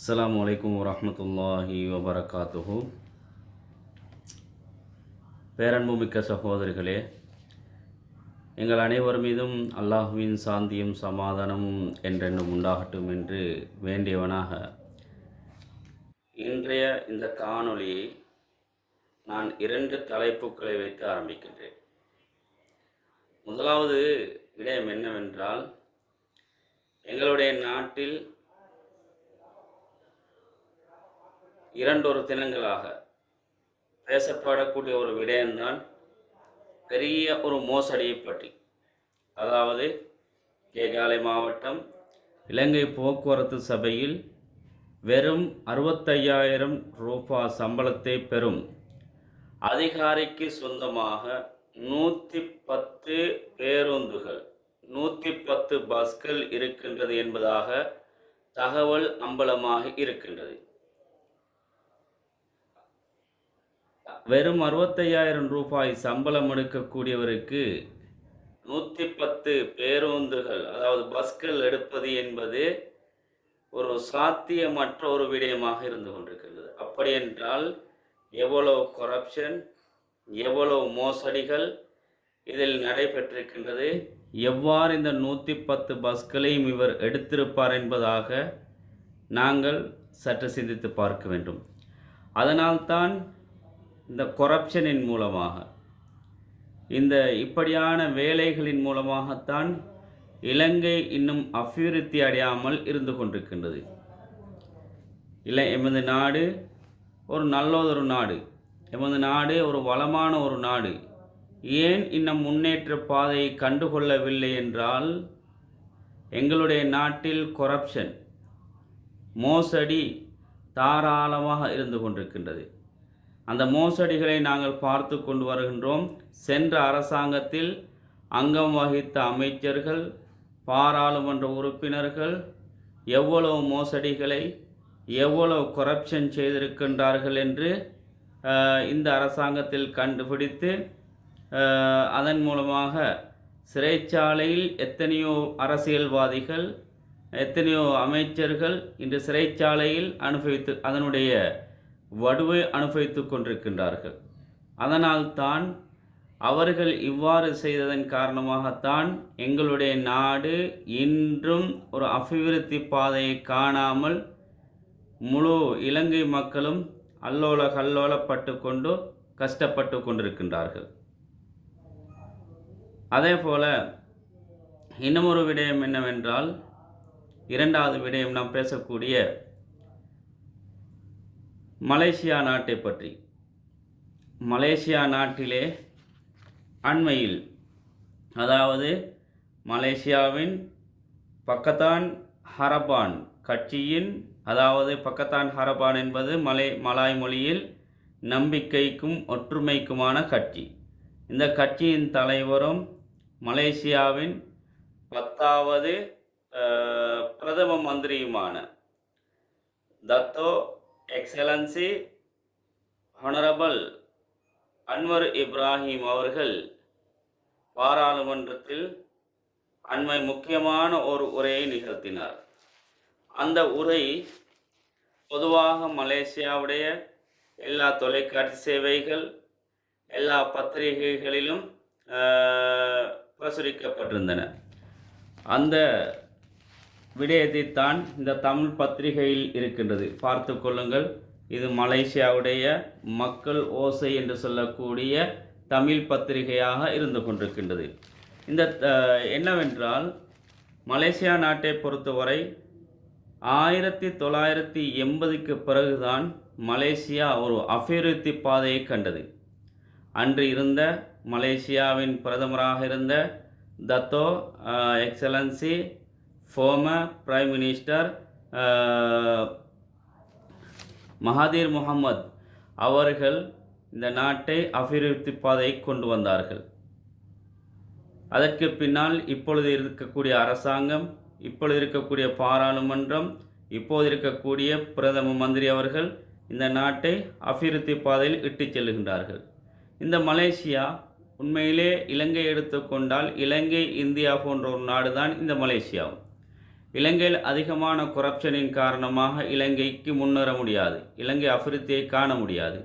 அஸ்லாம் வலைக்கம் வரமத்துல்லாஹி வபரகாத்துஹு. பேரன்புமிக்க சகோதரிகளே எங்கள் அனைவர் மீதும் அல்லாஹுவின் சாந்தியும் சமாதானமும் என்றென்றும் உண்டாகட்டும் என்று வேண்டியவனாக இன்றைய இந்த காணொளியை நான் இரண்டு தலைப்புகளை வைத்து ஆரம்பிக்கின்றேன். முதலாவது விடயம் என்னவென்றால் எங்களுடைய நாட்டில் இரண்டொரு தினங்களாக பேசப்படக்கூடிய ஒரு விடயம்தான் பெரிய ஒரு மோசடியை பற்றி. அதாவது கேகாலை மாவட்டம் இலங்கை போக்குவரத்து சபையில் வெறும் அறுபத்தையாயிரம் ரூபாய் சம்பளத்தை பெறும் அதிகாரிக்கு சொந்தமாக நூற்றி பத்து பேருந்துகள் நூற்றி பத்து பஸ்கள் இருக்கின்றது என்பதாக தகவல் அம்பலமாக இருக்கின்றது. வெறும் அறுபத்தையாயிரம் ரூபாய் சம்பளம் எடுக்கக்கூடியவருக்கு நூற்றி பத்து பேருந்துகள் அதாவது பஸ்கள் எடுப்பது என்பது ஒரு சாத்தியமற்ற ஒரு விடயமாக இருந்து கொண்டிருக்கிறது அப்படி என்றால் எவ்வளவு கொரப்ஷன் எவ்வளவு மோசடிகள் இதில் நடைபெற்றிருக்கின்றது? எவ்வாறு இந்த நூற்றி பத்து பஸ்களையும் இவர் எடுத்திருப்பார் என்பதாக நாங்கள் சற்று சிந்தித்து பார்க்க வேண்டும். அதனால்தான் இந்த கொரப்ஷனின் மூலமாக. இந்த இப்படியான வேலைகளின் மூலமாகத்தான் இலங்கை இன்னும் அபிவிருத்தி அடையாமல் இருந்து கொண்டிருக்கின்றது. இல்லை எமது நாடு ஒரு நல்லதொரு நாடு. எமது நாடு ஒரு வளமான ஒரு நாடு. ஏன் இன்னும் முன்னேற்ற பாதையை கண்டுகொள்ளவில்லை என்றால் எங்களுடைய நாட்டில் கொரப்ஷன் மோசடி தாராளமாக இருந்து கொண்டிருக்கின்றது. அந்த மோசடிகளை நாங்கள் பார்த்து கொண்டு வருகின்றோம். சென்ற அரசாங்கத்தில் அங்கம் வகித்த அமைச்சர்கள் பாராளுமன்ற உறுப்பினர்கள் எவ்வளவு மோசடிகளை எவ்வளவு கொரப்ஷன் செய்திருக்கின்றார்கள் என்று இந்த அரசாங்கத்தில் கண்டுபிடித்து அதன் மூலமாக சிறைச்சாலையில் எத்தனையோ அரசியல்வாதிகள் எத்தனையோ அமைச்சர்கள் இன்று சிறைச்சாலையில் அனுபவித்து அதனுடைய வடுவை அனுபவித்து கொண்டிருக்கின்றார்கள். அதனால்தான் அவர்கள் இவ்வாறு செய்ததன் காரணமாகத்தான் எங்களுடைய நாடு இன்றும் ஒரு அபிவிருத்தி பாதையை காணாமல் முழு இலங்கை மக்களும் அல்லோல கல்லோலப்பட்டு கொண்டு கஷ்டப்பட்டு கொண்டிருக்கின்றார்கள். அதே போல இன்னமொரு விடயம் என்னவென்றால் இரண்டாவது விடயம் நாம் பேசக்கூடிய மலேசியா நாட்டை பற்றி. மலேசியா நாட்டிலே அண்மையில் அதாவது மலேசியாவின் பக்கத்தான் ஹரபான் கட்சியின் அதாவது பக்கத்தான் ஹரபான் என்பது மலை மலாய் மொழியில் நம்பிக்கைக்கும் ஒற்றுமைக்குமான கட்சி. இந்த கட்சியின் தலைவரும் மலேசியாவின் பத்தாவது பிரதம மந்திரியுமான Dato Excellency Honourable Anwar Ibrahim அவர்கள் பாராளுமன்றத்தில் அண்மை முக்கியமான ஒரு உரையை நிகழ்த்தினார். அந்த உரை பொதுவாக மலேசியாவுடைய எல்லா தொலைக்காட்சி சேவைகள் எல்லா பத்திரிகைகளிலும் பிரசுரிக்கப்பட்டிருந்தன. அந்த விடயத்தை தான் இந்த தமிழ் பத்திரிகையில் இருக்கின்றது. பார்த்து கொள்ளுங்கள் இது மலேசியாவுடைய மக்கள் ஓசை என்று சொல்லக்கூடிய தமிழ் பத்திரிகையாக இருந்து கொண்டிருக்கின்றது. இந்த என்னவென்றால் மலேசியா நாட்டை பொறுத்தவரை ஆயிரத்தி தொள்ளாயிரத்தி எண்பதுக்கு பிறகுதான் மலேசியா ஒரு அபிவிருத்தி பாதையை கண்டது. அன்று இருந்த மலேசியாவின் பிரதமராக இருந்த Dato excellency former prime minister Mahathir Mohamad அவர்கள் இந்த நாட்டை அபிவிருத்தி பாதையை கொண்டு வந்தார்கள். அதற்கு பின்னால் இப்பொழுது இருக்கக்கூடிய அரசாங்கம் இப்பொழுது இருக்கக்கூடிய பாராளுமன்றம் இப்போது இருக்கக்கூடிய பிரதம மந்திரி அவர்கள் இந்த நாட்டை அபிவிருத்தி பாதையில் இட்டுச் செல்லுகின்றார்கள் இந்த மலேசியா உண்மையிலே இலங்கை எடுத்துக்கொண்டால் இலங்கை இந்தியா போன்ற ஒரு நாடு தான் இந்த மலேசியாவும். இலங்கையில் அதிகமான கொரப்ஷனின் காரணமாக இலங்கைக்கு முன்னேற முடியாது. இலங்கை அபிவிருத்தியை காண முடியாது.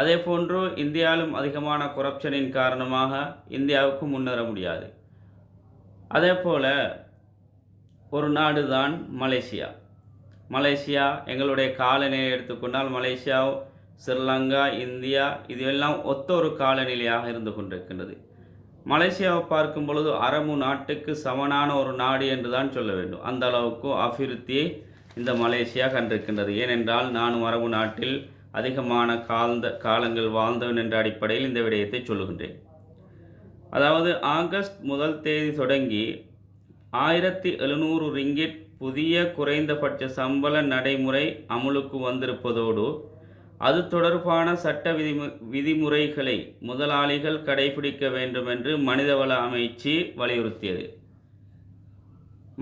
அதே போன்று இந்தியாவிலும் அதிகமான கொரப்ஷனின் காரணமாக இந்தியாவுக்கு முன்னேற முடியாது. அதே போல் ஒரு நாடு தான் மலேசியா. மலேசியா எங்களுடைய காலநிலையை எடுத்துக்கொண்டால் மலேசியா ஸ்ரீலங்கா இந்தியா இது எல்லாம் ஒத்த ஒரு காலநிலையாக இருந்து கொண்டிருக்கின்றது. மலேசியாவை பார்க்கும் பொழுது அரபு நாட்டுக்கு சமனான ஒரு நாடு என்று தான் சொல்ல வேண்டும். அந்த அளவுக்கு அபிவிருத்தியை இந்த மலேசியா கண்டிருக்கின்றது. ஏனென்றால் நானும் அரபு நாட்டில் அதிகமான காலந்த காலங்கள் வாழ்ந்தவன் என்ற அடிப்படையில் இந்த விடயத்தை சொல்லுகின்றேன். அதாவது ஆகஸ்ட் முதல் தேதி தொடங்கி ஆயிரத்தி எழுநூறு ரிங்கிட் புதிய குறைந்தபட்ச சம்பள நடைமுறை அமுலுக்கு வந்திருப்பதோடு அது தொடர்பான சட்ட விதிமு விதிமுறைகளை முதலாளிகள் கடைபிடிக்க வேண்டும் என்று மனிதவள அமைச்சு வலியுறுத்தியது.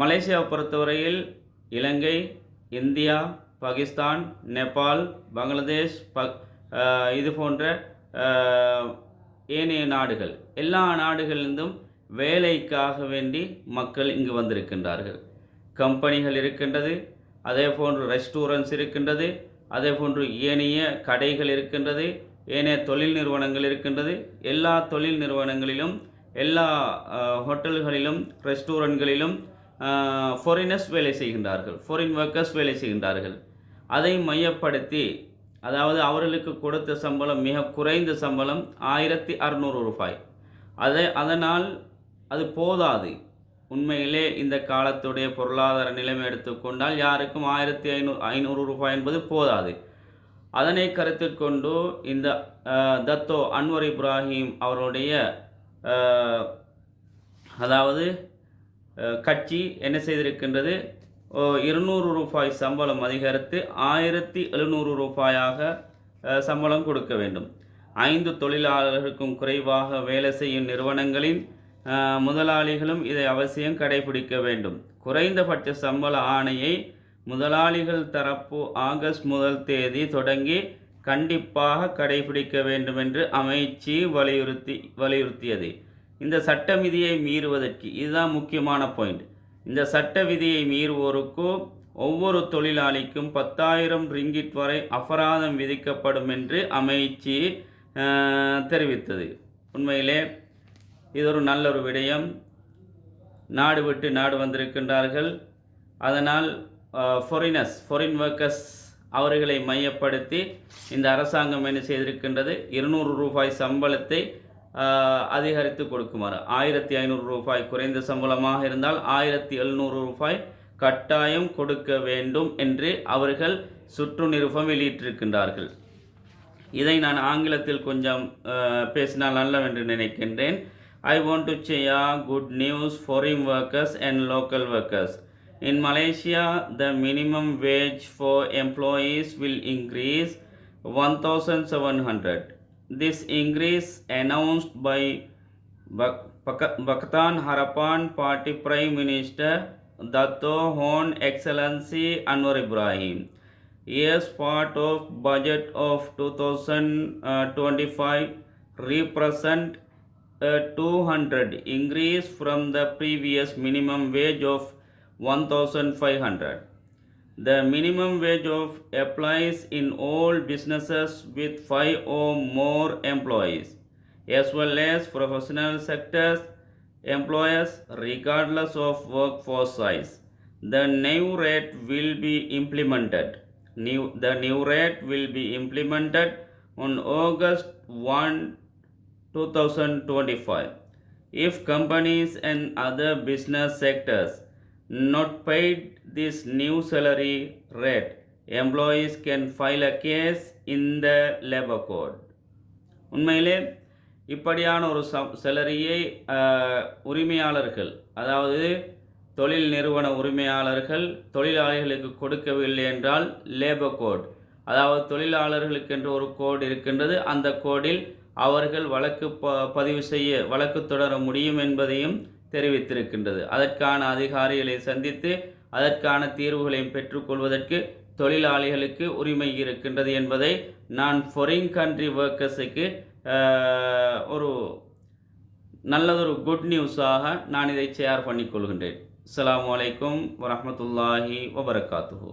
மலேசியாவை பொறுத்தவரையில் இலங்கை இந்தியா பாகிஸ்தான் நேபாள் பங்களாதேஷ் ப இது போன்ற ஏனைய நாடுகள் எல்லா நாடுகளிலிருந்தும் வேலைக்காக வேண்டி மக்கள் இங்கு வந்திருக்கின்றார்கள். கம்பெனிகள் இருக்கின்றது அதே போன்று ரெஸ்டாரண்ட்ஸ் இருக்கின்றது அதே போன்று ஏனைய கடைகள் இருக்கின்றது ஏனைய தொழில் நிறுவனங்கள் இருக்கின்றது. எல்லா தொழில் நிறுவனங்களிலும் எல்லா ஹோட்டல்களிலும் ரெஸ்டாரண்ட்களிலும் ஃபாரினர்ஸ் வேலை செய்கின்றார்கள். ஃபாரின் ஒர்க்கர்ஸ் வேலை செய்கின்றார்கள். அதை மையப்படுத்தி அதாவது அவர்களுக்கு கொடுத்த சம்பளம் மிக குறைந்த சம்பளம் ஆயிரத்தி அறநூறு ரூபாய். அதை அதனால் அது போதாது. உண்மையிலே இந்த காலத்துடைய பொருளாதார நிலைமை எடுத்துக்கொண்டால் யாருக்கும் ஆயிரத்தி ஐநூறு ஐநூறு ரூபாய் என்பது போதாது. அதனை கருத்தில் கொண்டு இந்த தத்தோ அன்வர் இப்ராஹிம் அவருடைய அதாவது கட்சி என்ன செய்திருக்கின்றது? ஓ, இருநூறு ரூபாய் சம்பளம் அதிகரித்து ஆயிரத்தி எழுநூறு ரூபாயாக சம்பளம் கொடுக்க வேண்டும். ஐந்து தொழிலாளர்களுக்கும் குறைவாக வேலை செய்யும் நிறுவனங்களின் முதலாளிகளும் இதை அவசியம் கடைபிடிக்க வேண்டும். குறைந்தபட்ச சம்பள ஆணையை முதலாளிகள் தரப்பு ஆகஸ்ட் முதல் தேதி தொடங்கி கண்டிப்பாக கடைபிடிக்க வேண்டும் என்று அமைச்சு வலியுறுத்தி வலியுறுத்தியது. இந்த சட்ட விதியை மீறுவதற்கு இதுதான் முக்கியமான பாயிண்ட் இந்த சட்ட விதியை மீறுவோருக்கும் ஒவ்வொரு தொழிலாளிக்கும் பத்தாயிரம் ரிங்கிட் வரை அபராதம் விதிக்கப்படும் என்று அமைச்சு தெரிவித்தது. உண்மையிலே இது ஒரு நல்ல ஒரு விடயம். நாடு விட்டு நாடு வந்திருக்கின்றார்கள். அதனால் ஃபொரினர்ஸ் ஃபொரின் ஒர்க்கர்ஸ் அவர்களை மையப்படுத்தி இந்த அரசாங்கம் என்ன செய்திருக்கின்றது? இருநூறு ரூபாய் சம்பளத்தை அதிகரித்து கொடுக்குமாறு. ஆயிரத்தி ஐநூறு ரூபாய் குறைந்த சம்பளமாக இருந்தால் ஆயிரத்தி எழுநூறு ரூபாய் கட்டாயம் கொடுக்க வேண்டும் என்று அவர்கள் சுற்று நிருபம் வெளியிட்டிருக்கின்றார்கள். இதை நான் ஆங்கிலத்தில் கொஞ்சம் பேசினால் நல்லவென்று நினைக்கின்றேன். I want to share good news foreign workers and local workers. In Malaysia, the minimum wage for employees will increase 1700. This increase announced by Pakatan Harapan Party Prime Minister Dato Hon Excellency Anwar Ibrahim is part of budget of 2025 uh, represent a 200 increase from the previous minimum wage of 1500 the minimum wage of applies in all businesses with 5 or more employees as well as professional sectors employers regardless of workforce size. The new rate will be implemented. New the new rate will be implemented on august 1 2025 if companies and other business sectors not paid this new salary rate employees can file a case in the labor code உண்மையிலே இப்படியான ஒரு some செலரியை உரிமையாளர்கள் அதாவது தொழில் நிறுவன உரிமையாளர்கள் தொழிலாளிகளுக்கு கொடுக்கவில்லை என்றால் லேபர் கோட் அதாவது தொழிலாளர்களுக்கென்று ஒரு கோட் இருக்கின்றது அந்த கோடில் அவர்கள் வழக்கு ப பதிவு செய்ய வழக்கு தொடர முடியும் என்பதையும் தெரிவித்திருக்கின்றது. அதற்கான அதிகாரிகளை சந்தித்து அதற்கான தீர்வுகளையும் பெற்றுக்கொள்வதற்கு தொழிலாளிகளுக்கு உரிமை இருக்கின்றது என்பதை நான் ஃபாரின் கண்ட்ரி ஒர்க்கர்ஸுக்கு ஒரு நல்லதொரு குட் நியூஸாக நான் இதை ஷேர் பண்ணிக்கொள்கின்றேன். அஸ்ஸலாமு அலைக்கும் வரமத்துல்லாஹி வபரகாத்துஹூ.